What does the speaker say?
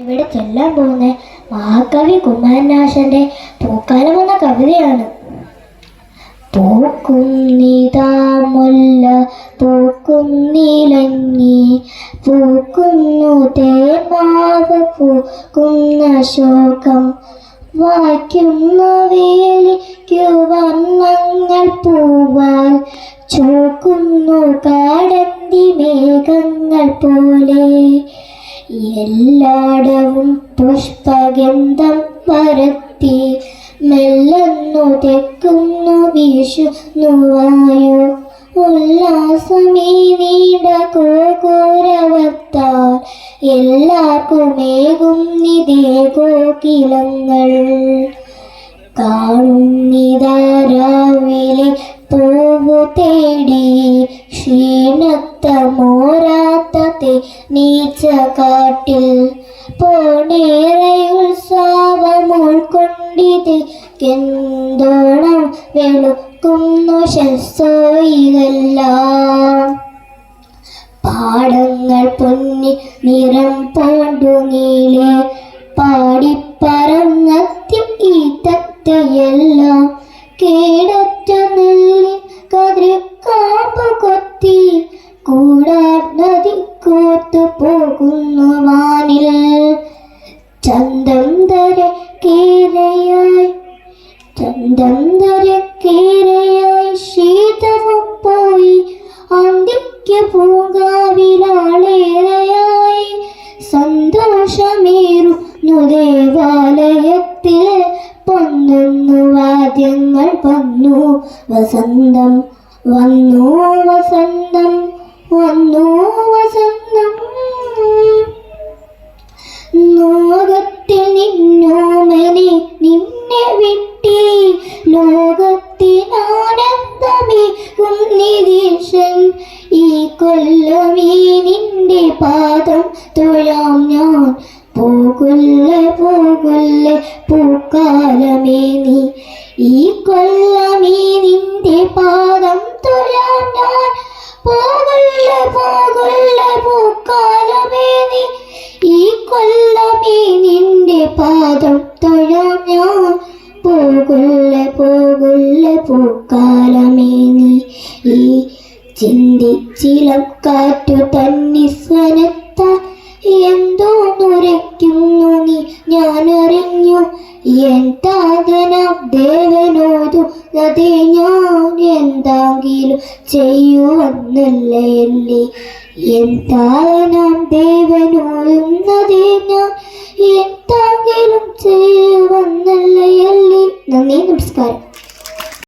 ഇവിടെ ചെല്ലാൻ പോകുന്ന മഹാകവി കുമാരനാശന്റെ പൂക്കാലം എന്ന കവിതയാണ് പൂക്കുന്നിതാ മുല്ല പൂക്കുന്നിലങ്ങി പൂക്കുന്നു തേമാവ് പൂക്കുന്ന ശോകം. വായിക്കുന്ന വേലിക്കു വർണങ്ങൾ പൂവാൽ ചോക്കുന്നു കാടന്തി മേഘങ്ങൾ പോലെ. എല്ലായിടവും പുഷ്പഗന്ധം പരത്തി മെല്ലന്നു തെക്കുന്നു വീശുന്നു വായു ഉല്ലാസമേ വീട കോകൂരവത്താൽ എല്ലാവർക്കുമേകും നിതേ കോകിലങ്ങൾ കാണുന്നിതാരാവിലെ പൂവു തേടി ക്ഷീണത്ത മോരാത്തത്തെ നീച്ച കാട്ടിൽ പോണേറെ ഉൾക്കൊണ്ടിത് എന്തോണം വെളുക്കുന്നു ശസ്സോയിതെല്ലാം പാടങ്ങൾ പൊന്നി നിറം പോണ്ടു ദേവാലയത്തിൽ പൊന്നുന്നു വാദ്യങ്ങൾ വന്നു വസന്തം വന്നു വസന്തം വന്നു വസന്തം. ലോകത്തിൽ നിന്നോമനെ നിന്നെ വിട്ടി. ലോകത്തിൽ ആനന്ദമേകും നിരീക്ഷൻ ഈ കൊല്ലമേ നിന്റെ പാദം പോകുല്ലേ പൂക്കുല്ല പൂക്കാലമേ നീ. ഈ കൊല്ലമേ നിന്റെ പാദം തൊഴാം ഞാൻ പോകുല്ലേ പൂക്കാലമേ നീ. ഈ കൊല്ലമേ നിന്റെ പാദം തൊഴാം ഞാൻ പോകുല്ലേ പൂക്കാലമേ നീ. ഈ ചിന്തിച്ചിലം കാറ്റു തന്നിസ്വനത്താൽ അതേ ഞാൻ എന്താങ്കിലും ചെയ്യുവന്നല്ലേ എന്താകനം ദേവനോതുന്നതേ ഞാൻ